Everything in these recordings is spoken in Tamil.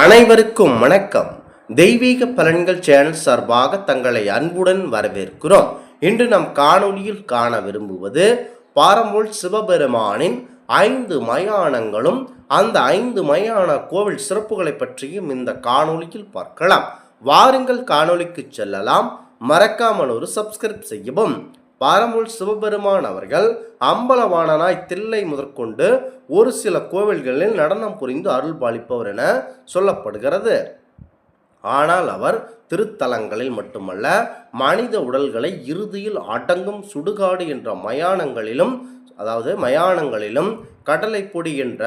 அனைவருக்கும் வணக்கம். தெய்வீக பலன்கள் சேனல் சார்பாக தங்களை அன்புடன் வரவேற்கிறோம். இன்று நம் காணொளியில் காண விரும்புவது பாரம்பூல் சிவபெருமானின் ஐந்து மயானங்களும் அந்த ஐந்து மயான கோவில் சிறப்புகளை பற்றியும் இந்த காணொளியில் பார்க்கலாம். வாருங்கள் காணொளிக்கு செல்லலாம். மறக்காமல் ஒரு சப்ஸ்கிரைப் செய்யவும் பாரம்பூல் சிவபெருமான் அவர்கள் அம்பலவாணனாய் தில்லை முதற்கொண்டு ஒரு சில கோவில்களில் நடனம் புரிந்து அருள் பாலிப்பவர் என சொல்லப்படுகிறது. ஆனால் அவர் திருத்தலங்களில் மட்டுமல்ல மனித உடல்களை இறுதியில் அடங்கும் சுடுகாடு என்ற மயானங்களிலும் அதாவது மயானங்களிலும் கடலை பொடி என்ற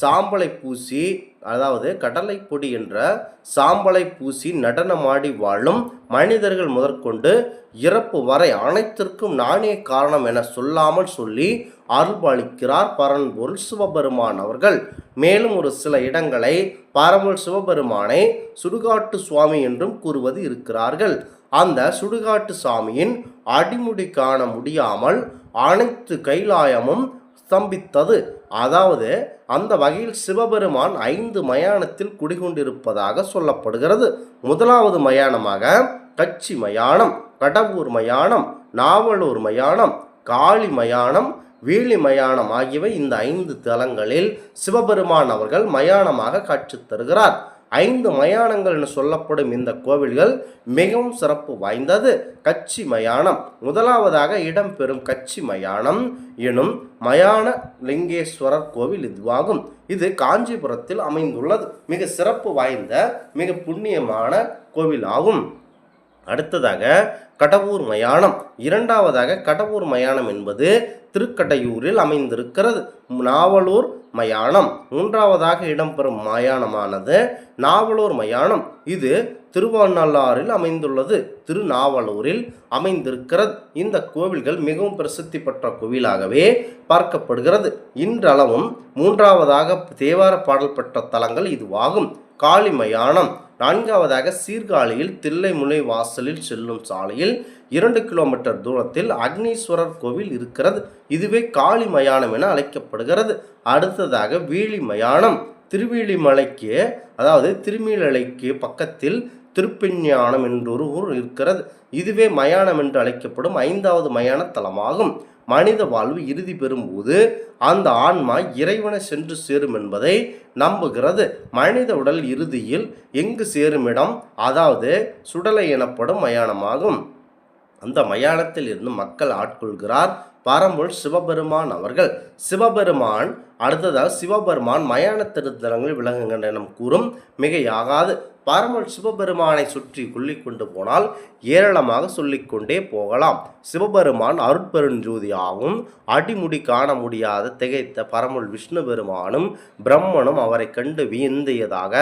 சாம்பலை பூசி அதாவது கடலை பொடி என்ற சாம்பலை பூசி நடனமாடி வாழும் மனிதர்கள் முதற்கொண்டு இறப்பு வரை அனைத்திற்கும் நானே காரணம் என சொல்லாமல் சொல்லி அருள்பாலிக்கிறார் பரன்பொருள் சிவபெருமான் அவர்கள். மேலும் ஒரு சில இடங்களை பரம்பொருள் சிவபெருமானை சுடுகாட்டு சுவாமி என்றும் கூறுவது இருக்கிறார்கள். அந்த சுடுகாட்டு சாமியின் அடிமுடி காண முடியாமல் அனைத்து கைலாயமும் ஸ்தம்பித்தது. அதாவது அந்த வகையில் சிவபெருமான் ஐந்து மயானத்தில் குடிகொண்டிருப்பதாக சொல்லப்படுகிறது. முதலாவது மயானமாக கட்சி மயானம் கடவுர் மயானம் நாவலூர் மயானம் காளி மயானம் வீழி மயானம் ஆகியவை இந்த ஐந்து தலங்களில் சிவபெருமான் அவர்கள் மயானமாக காட்சி தருகிறார். ஐந்து மயானங்கள் என சொல்லப்படும் இந்த கோவில்கள் மிகவும் சிறப்பு வாய்ந்தது. கச்சி மயானம். முதலாவதாக இடம்பெறும் கச்சி மயானம் எனும் மயான லிங்கேஸ்வரர் கோவில் இதுவாகும். இது காஞ்சிபுரத்தில் அமைந்துள்ளது. மிக சிறப்பு வாய்ந்த மிக புண்ணியமான கோவில் ஆகும் அடுத்ததாக கடவுர் மயானம். இரண்டாவதாக கடவுர் மயானம் என்பது திருக்கடையூரில் அமைந்திருக்கிறது. நாவலூர் மயானம். மூன்றாவதாக இடம்பெறும் மயானமானது நாவலூர் மயானம். இது திருவாநல்லாறில் அமைந்துள்ளது. திருநாவலூரில் அமைந்திருக்கிறது. இந்த கோவில்கள் மிகவும் பிரசித்தி பெற்ற கோவிலாகவே பார்க்கப்படுகிறது. இன்றளவும் மூன்றாவதாக தேவார பாடல் பெற்ற தலங்கள் இதுவாகும். காளி மயானம் நான்காவதாக சீர்காழியில் தில்லைமுனை வாசலில் செல்லும் சாலையில் இரண்டு கிலோமீட்டர் தூரத்தில் அக்னீஸ்வரர் கோவில் இருக்கிறது. இதுவே காளி மயானம் என அழைக்கப்படுகிறது. அடுத்ததாக வீழி மயானம். திருவீழிமலைக்கு அதாவது திருமீழலைக்கு பக்கத்தில் திருப்பிஞானம் என்றொரு ஊர் இருக்கிறது. இதுவே மயானம் என்று அழைக்கப்படும் ஐந்தாவது மயான தலமாகும். மனித வாழ்வு இறுதி பெறும்போது அந்த ஆன்மா இறைவனை சென்று சேரும் என்பதை நம்புகிறது. மனித உடல் இறுதியில் எங்கு சேரும் இடம்? அதாவது சுடலை எனப்படும் மயானமாகும். அந்த மயானத்தில் இருந்து மக்கள் ஆட்கொள்கிறார். பரம்பொருள் சிவபெருமான் அவர்கள். சிவபெருமான் அடுத்ததாக சிவபெருமான் மயான திருத்தலங்களில் விளங்குகின்ற கூறும் மிகையாகாது. பரமல் சிவபெருமானை சுற்றி கொள்ளி கொண்டு போனால் ஏராளமாக சொல்லிக்கொண்டே போகலாம். சிவபெருமான் அருட்பெருஞ்சோதியாகவும் அடிமுடி காண முடியாத திகைத்த பரமுள் விஷ்ணு பெருமானும் பிரம்மனும் அவரை கண்டு வியந்தியதாக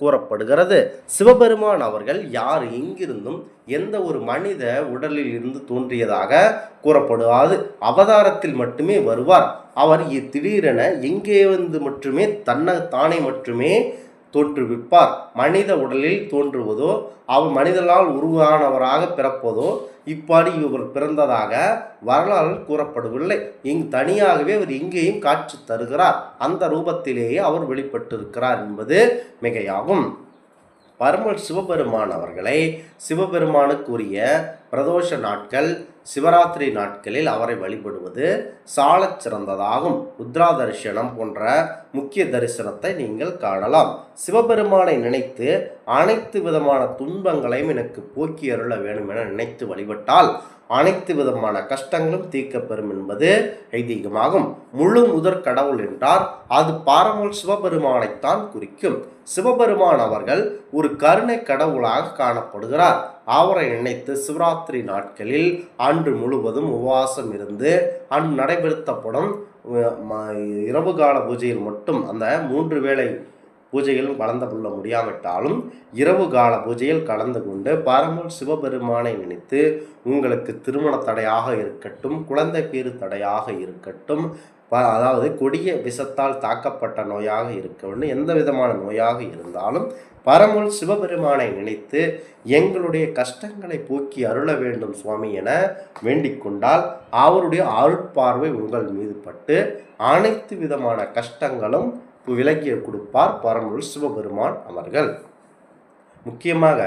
கூறப்படுகிறது. சிவபெருமான் அவர்கள் யார் எங்கிருந்தும் எந்த ஒரு மனித உடலில் இருந்து தோன்றியதாக கூறப்படுவாது அவதாரத்தில் மட்டுமே வருவார். அவர் திடீரென எங்கே வந்து மட்டுமே தன்னை தானே மட்டுமே தோற்றுவிப்பார். மனித உடலில் தோன்றுவதோ அவர் மனிதனால் உருவானவராக பிறப்பதோ இப்பாடி இவர் பிறந்ததாக வரலாறு கூறப்படவில்லை இங்கு தனியாகவே அவர் இங்கேயும் காட்சி தருகிறார். அந்த ரூபத்திலேயே அவர் வெளிப்பட்டிருக்கிறார் என்பது மிகையாகும். பரமல் சிவபெருமான் அவர்களை சிவபெருமானுக்குரிய பிரதோஷ நாட்கள் சிவராத்திரி நாட்களில் அவரை வழிபடுவது சாலச் சிறந்ததாகும். உத்ரா தரிசனம் போன்ற முக்கிய தரிசனத்தை நீங்கள் காணலாம். சிவபெருமானை நினைத்து அனைத்து விதமான துன்பங்களையும் எனக்கு போக்கி அருள வேண்டும் என நினைத்து வழிபட்டால் அனைத்து விதமான கஷ்டங்களும் தீர்க்கப்பெறும் என்பது ஐதீகமாகும். முழு முதற் கடவுள் என்றார். அது பாரமுல் சிவபெருமானைத்தான் குறிக்கும். சிவபெருமான் அவர்கள் ஒரு கருணை கடவுளாக காணப்படுகிறார். அவரை நினைத்து சிவராத்திரி நாட்களில் ஆண்டு முழுவதும் உபவாசம் இருந்து அந் நடைபெறுத்தப்படும் இரவு கால பூஜையில் மட்டும் அந்த மூன்று வேளை பூஜையிலும் கலந்து கொள்ள முடியாவிட்டாலும் இரவு கால பூஜையில் கலந்து கொண்டு பரமல் சிவபெருமானை நினைத்து உங்களுக்கு திருமண தடையாக இருக்கட்டும் குழந்தை பேரு தடையாக இருக்கட்டும் அதாவது கொடிய விஷத்தால் தாக்கப்பட்ட நோயாக இருக்கணும்னு எந்த விதமான நோயாக இருந்தாலும் பரமுள் சிவபெருமானை நினைத்து எங்களுடைய கஷ்டங்களை போக்கி அருள வேண்டும் சுவாமி என வேண்டிக் கொண்டால் அவருடைய அருட்பார்வை உங்கள் மீது பட்டு அனைத்து விதமான கஷ்டங்களும் விலகிய கொடுப்பார் பரமுள் சிவபெருமான் அவர்கள். முக்கியமாக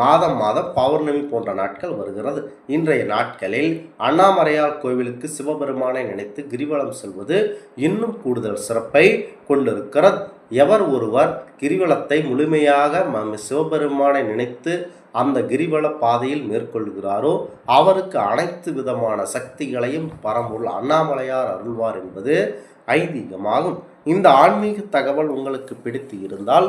மாதம் மாதம் பௌர்ணமி போன்ற நாட்கள் வருகிறது. இன்றைய நாட்களில் அண்ணாமலையார் கோவிலுக்கு சிவபெருமானை நினைத்து கிரிவலம் செல்வது இன்னும் கூடுதல் சிறப்பை கொண்டிருக்கிறது. எவர் ஒருவர் கிரிவலத்தை முழுமையாக சிவபெருமானை நினைத்து அந்த கிரிவல பாதையில் மேற்கொள்கிறாரோ அவருக்கு அனைத்து விதமான சக்திகளையும் பரம்பொருள் அண்ணாமலையார் அருள்வார் என்பது ஐதீகமாகும். இந்த ஆன்மீக தகவல் உங்களுக்கு பிடித்து இருந்தால்